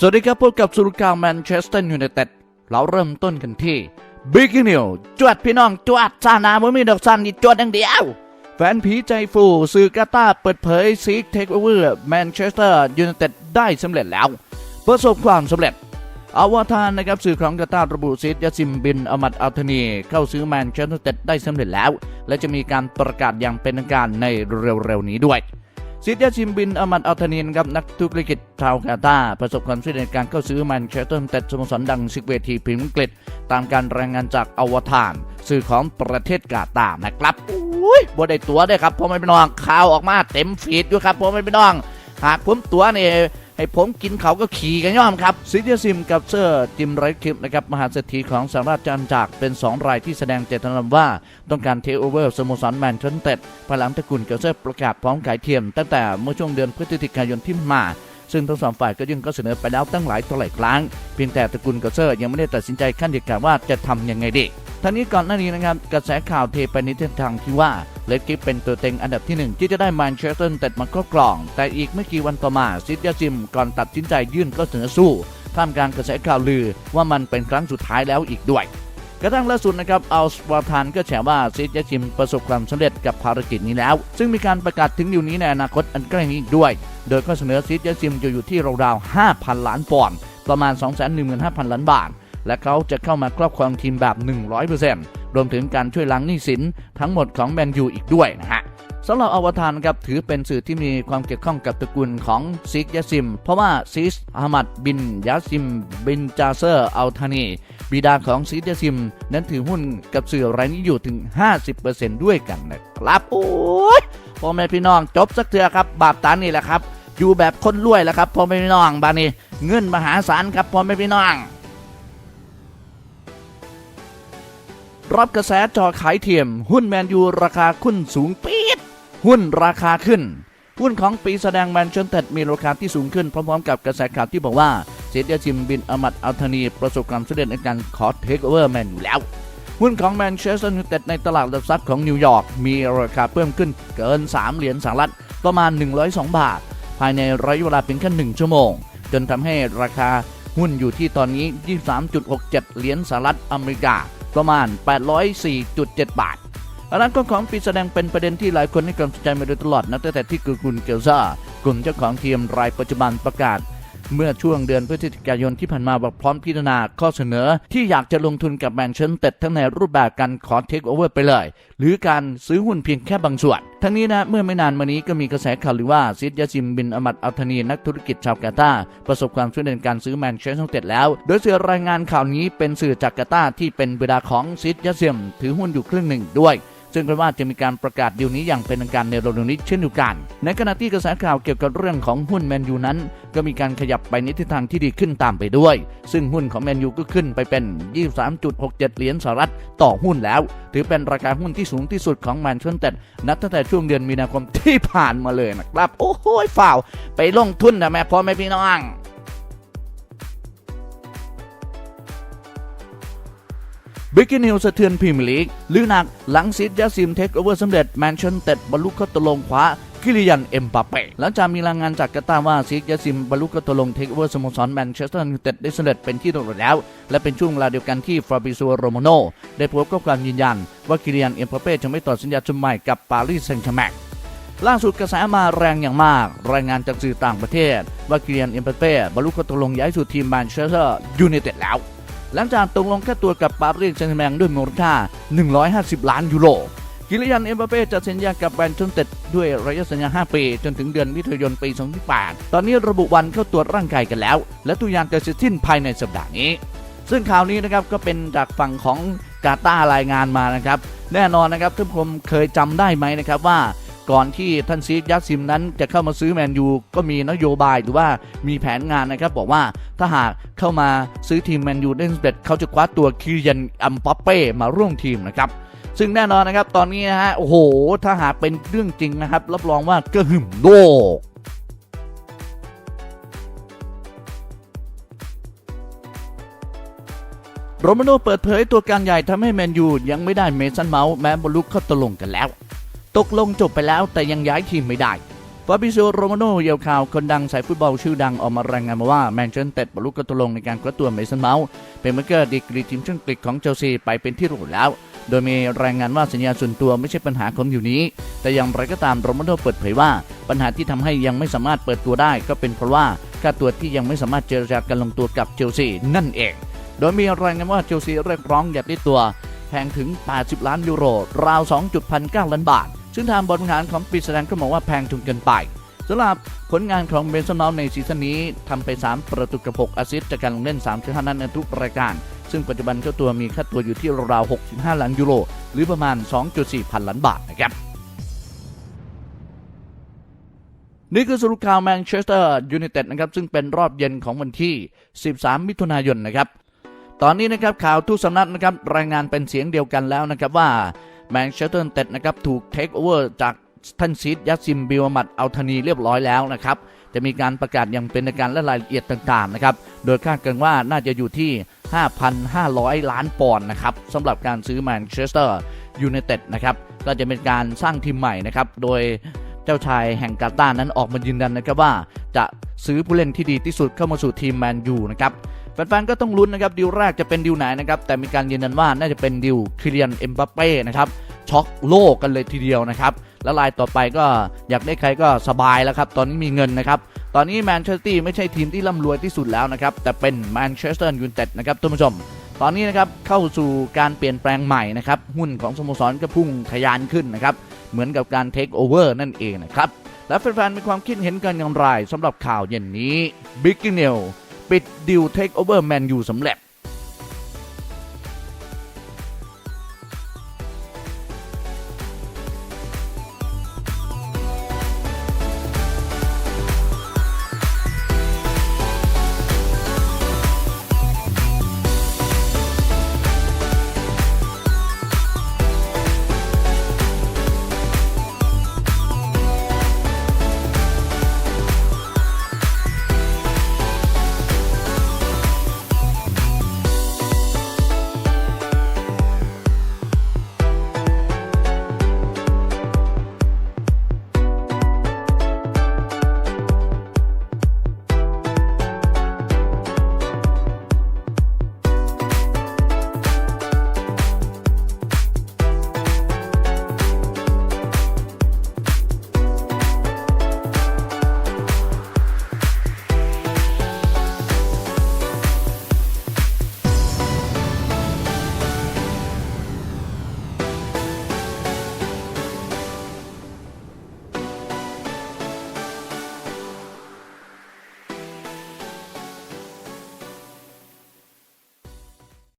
สวัสดีครับพบกับสุรกาแมนเชสเตอร์ยูไนเต็ดเราเริ่มต้นกันที่บิ๊กนิวจวดพี่น้องจวดซานาบ่มีดอกซันนี่จวดอย่างเดียว แฟนผีใจฟูสื่อกาตาเปิดเผยซีกเทคโอเวอร์แมนเชสเตอร์ยูไนเต็ดได้สำเร็จแล้ว ประสบความสำเร็จอวตารนะครับสื่อของกาตาระบุซีดยาซิมบินอมัดอัลทนี เข้าซื้อแมนเชสเตอร์ยูไนเต็ดได้สำเร็จแล้ว และจะมีการประกาศอย่างเป็นทางการในเร็วๆนี้ด้วย ซิดยาชิมบินอามัดอัลทานีนครับนักธุรกิจชาวกาตาร์ประสบความสำเร็จในการเข้าซื้อแมนเชสเตอร์ยูไนเต็ดสโมสรดังซิกเวทีพิมพ์อังกฤษตามการรายงานจากอวตารสื่อของประเทศกาตาร์นะครับอุ้ยบ่ได้ตัวได้ครับพ่อไม่เป็น้องข่าวออกมาเต็มฟีดอยู่ครับพ่อไม่เป็น้อง หากผมตัวนี่ ให้ผมกินเขาก็ขี่กันย่อมครับซิดยซิมกับเซอร์จิมไรคลิปนะครับมหาเศรษฐีของสหราชอาณาจักรเป็น 2 รายที่แสดงเจตนาว่า ต้องการเทคโอเวอร์สโมสรแมนเชสเตอร์ยูไนเต็ดภายหลังตระกูลเกลเซอร์ประกาศพร้อมขายเทียม ตั้งแต่เมื่อช่วงเดือนพฤศจิกายนที่มาซึ่งทั้งสองฝ่ายก็ยื่นก็เสนอไปแล้วตั้งหลายต่อหลายครั้ง เพียงแต่ตระกูลเกลเซอร์ยังไม่ได้ตัดสินใจขั้นเด็ดขาดว่าจะทำยังไงดีทั้งนี้ก่อนหน้านี้นะครับกระแสข่าวเทไปในทิศทางที่ว่า เลดกิฟเป็นตัวเต็งอันดับที่หนึ่งที่จะได้แมนเชสเตอร์ยูไนเต็ดมาครอบครอง แต่อีกไม่กี่วันต่อมาซิดยาจิมก่อนตัดสินใจยื่นก็เสนอสู้ท่ามกลางกระแสข่าวลือว่ามันเป็นครั้งสุดท้ายแล้วอีกด้วย กระทั่งล่าสุดนะครับอัลสวาทานก็แฉว่าซิดยาจิมประสบความสำเร็จกับภารกิจนี้แล้ว ซึ่งมีการประกาศถึงอยู่นี้ในอนาคตอันใกล้นี้อีกด้วย โดยข้อเสนอซิดยาจิมจะอยู่ที่ราวๆ5,000 ล้านปอนด์ประมาณ 215,000 ล้านบาท และเขาจะเข้ามาครอบครองทีมแบบ 100% รวมถึงการช่วยล้างหนี้สินทั้งหมดของแมนยูอีกด้วยนะฮะสำหรับอวตารครับถือเป็นสื่อที่มีความเกี่ยวข้องกับตระกูลของซิกยาซิม เพราะว่าซิสอามัดบินยาซิม บินจาเซอร์อัลทานีบิดาของซิกยาซิม นั้นถือหุ้นกับสื่อรายนี้อยู่ถึง 50%ด้วยกันนะครับโอ้ยพ่อแม่พี่น้องจบสักเถือะครับ บาปตานี่แหละครับ อยู่แบบคนรวยแหละครับพ่อแม่พี่น้องบานี้เงินมหาศาลครับพ่อแม่พี่น้อง รับกระแสจอขายเทียม หุ้นแมนยูราคาขึ้นสูงปี๊ดหุ้นราคาขึ้น หุ้นของปีแสดงแมนเชสเตอร์มีราคาที่สูงขึ้นพร้อมๆกับกระแสข่าวที่บอกว่าเซเดียจิมบินอามัดอัลทานีประสบความสำเร็จในการขอเทคโอเวอร์แมนยูแล้ว หุ้นของแมนเชสเตอร์ยูไนเต็ดในตลาดหลักทรัพย์ของนิวยอร์กมีราคาเพิ่มขึ้นเกิน 3 เหรียญสหรัฐประมาณ 102 บาท ภายในระยะเวลาเพียงแค่1ชั่วโมง จนทำให้ราคาหุ้นอยู่ที่ตอนนี้ 23.67 เหรียญสหรัฐอเมริกา ประมาณ 804.7 บาทอันนั้นก็ของปีแสดงเป็นประเด็นที่หลายคนให้ความสนใจมาโดยตลอดนับตั้งแต่ที่กุลเกลซ่ากลุ่มเจ้าของทีมรายปัจจุบันประกาศ เมื่อช่วงเดือนพฤศจิกายนที่ผ่านมาบอกพร้อมพิจารณาข้อเสนอ ที่อยากจะลงทุนกับแมนเชสเตอร์ทั้งในรูปแบบการขอเทคโอเวอร์ไปเลย หรือการซื้อหุ้นเพียงแค่บางส่วน ทั้งนี้นะเมื่อไม่นานมานี้ก็มีกระแสข่าวลือว่าซิดยาซิมบินอมัดอัลทานีนักธุรกิจชาวกาตาร์ประสบความสำเร็จในการซื้อแมนเชสเตอร์แล้ว โดยสื่อรายงานข่าวนี้เป็นสื่อจากกาตาร์ที่เป็นบิดาของซิดยาซิมถือหุ้นอยู่ครึ่งหนึ่งด้วย ซึ่งคาดว่าจะมีการประกาศดีลนี้อย่างเป็นทางการในเร็วๆนี้เช่นเดียวกัน ในขณะที่กระแสข่าวเกี่ยวกับเรื่องของหุ้นแมนยูนั้น ก็มีการขยับไปในทิศทางที่ดีขึ้นตามไปด้วย ซึ่งหุ้นของแมนยูก็ขึ้นไปเป็น 23.67 เหรียญสหรัฐต่อหุ้นแล้ว ถือเป็นราคาหุ้นที่สูงที่สุดของแมนเชสเตอร์นับตั้งแต่ช่วงเดือนมีนาคมที่ผ่านมาเลยนะครับ โอ้โหฝ่าวไปลงทุนนะแม่พ่อแม่พี่น้อง บิกกินิวสะเทือนพรีเมียร์ลีกลือหนักหลังซิดยาซิมเทคโอเวอร์สำเร็จแมนเชสเตอร์บรรลุข้อตกลงคว้ากิลิยันเอ็มปาเป้หลังจากมีรายงานจากกาตาว่าซิดยาซิมบรรลุข้อตกลงเทคโอเวอร์สโมสรแมนเชสเตอร์ยูไนเต็ดได้สำเร็จเป็นที่ตกลงแล้ว และเป็นช่วงเวลาเดียวกันที่ฟราบิโซโรโมโนได้โพสต์ข้อความยืนยัน ว่ากิลิยันเอ็มปาเป้จะไม่ต่อสัญญาชุดใหม่กับปารีสแซงต์แชร์แมงล่าสุดกระแสมาแรงอย่างมาก รายงานจากสื่อต่างประเทศ ว่ากิลียนเอ็มเปเป้บรรลุข้อตกลงย้ายสู่ทีมแมนเชสเตอร์ยูไนเต็ดแล้ว หลังจากตกลงแค่ตัวกับปารีสแซงต์แชร์แมงด้วยมูลค่า 150 ล้านยูโรกิลิยันเอ็มเปเป้จะเซ็นสัญญากับแมนเชสเตอร์ด้วยระยะสัญญา 5 ปี จนถึงเดือนมิถุนายนปี 2008ตอนนี้ระบุวันเข้าตรวจร่างกายกันแล้ว และทุกอย่างจะเสร็จสิ้นภายในสัปดาห์นี้ ซึ่งข่าวนี้นะครับก็เป็นจากฝั่งของกาตารายงานมานะครับ แน่นอนนะครับท่านผู้ชมเคยจำได้ไหมนะครับว่า ก่อนที่ท่านซีกยักษ์ซิมนั้นจะเข้ามาซื้อแมนยูก็มีนโยบายหรือว่ามีแผนงานนะครับ บอกว่าถ้าหากเข้ามาซื้อทีมแมนยูได้สำเร็จเขาจะคว้าตัวคิริยันอัมปัปเป้มาร่วมทีมนะครับซึ่งแน่นอนนะครับตอนนี้นะฮะโอ้โห ถ้าหากเป็นเรื่องจริงนะครับ รับรองว่ากระหึ่มโลกโรมาโน่เปิดเผยตัวการใหญ่ทำให้แมนยูยังไม่ได้เมสันเมาส์แม้บรรลุข้อตกลงกันแล้ว ตกลงจบไปแล้วแต่ยังย้ายทีมไม่ได้ฟาบิโซโรมาโนเยาวข่าวคนดังสายฟุตบอลชื่อดังออกมารายงานมาว่าแมนเชสเตอร์บรรลุกตกลงในการคว้าตัวเมสันเมาส์เป็นเมเกอร์ดีกรีทีมชาติอังกฤษของเชลซีไปเป็นที่รู้แล้ว โดยมีรายงานว่าสัญญาส่วนตัวไม่ใช่ปัญหาของอยู่นี้ แต่อย่างไรก็ตามโรมาโนเปิดเผยว่า ปัญหาที่ทำให้ยังไม่สามารถเปิดตัวได้ ก็เป็นเพราะว่าค่าตัวที่ยังไม่สามารถเจรจากันลงตัวกับเชลซีนั่นเอง โดยมีรายงานว่าเชลซีเรียกร้องอยากได้ตัวแพงถึง 80 ล้านยูโรราว 2.9 ล้านบาท ซึ่งทางบริหารของปีแสดงก็มองว่าแพงจนเกินไปสำหรับผลงานของเบนซอนอลในซีซั่นนี้ทำไป 3 ประตูกับ6แอสซิสต์จากการลงเล่น3 5นัดในทุกรายการ ซึ่งปัจจุบันเจ้าตัวมีค่าตัวอยู่ที่ราว65 ล้านยูโร หรือประมาณ 2.4 พันล้านบาทนะครับนี่คือสรุปข่าวแมนเชสเตอร์ยูไนเต็ดนะครับซึ่งเป็นรอบเย็นของวันที่ 13 มิถุนายนนะครับ ตอนนี้นะครับข่าวทุกสำนักนะครับรายงานเป็นเสียงเดียวกันแล้วนะครับว่า แมนเชสเตอร์ยูไนเต็ดนะครับถูกเทคโอเวอร์จากท่านซีดยัสซิมบิวมัดอัลธานีเรียบร้อยแล้วนะครับ จะมีการประกาศอย่างเป็นทางการและรายละเอียดต่างๆนะครับ โดยคาดกันว่าน่าจะอยู่ที่ 5,500 ล้านปอนด์นะครับสำหรับการซื้อแมนเชสเตอร์ยูไนเต็ดนะครับ ก็จะเป็นการสร้างทีมใหม่นะครับ โดยเจ้าชายแห่งกาตาร์นั้นออกมายืนยันนะครับว่า จะซื้อผู้เล่นที่ดีที่สุดเข้ามาสู่ทีมแมนยูนะครับ แฟนๆก็ต้องลุ้นนะครับดิวแรกจะเป็นดิวไหนนะครับแต่มีการยืนยันว่าน่าจะเป็นดิวคริเลียนเอ็มบัปเป้นะครับช็อกโลกกันเลยทีเดียวนะครับแล้วรายต่อไปก็อยากได้ใครก็สบายแล้วครับ ตอนนี้มีเงินนะครับ ตอนนี้แมนเชสเตอร์ไม่ใช่ทีมที่ร่ำรวยที่สุดแล้วนะครับ แต่เป็นแมนเชสเตอร์ยูไนเต็ดนะครับท่านผู้ชม ตอนนี้นะครับเข้าสู่การเปลี่ยนแปลงใหม่นะครับ หุ้นของสโมสรก็พุ่งทะยานขึ้นนะครับ เหมือนกับการเทคโอเวอร์นั่นเองนะครับ และแฟนๆมีความคิดเห็นกันอย่างไรสำหรับข่าวเย็นนี้ Big n e w ปิดดิวเทคโอเวอร์แมนยูสำเร็จ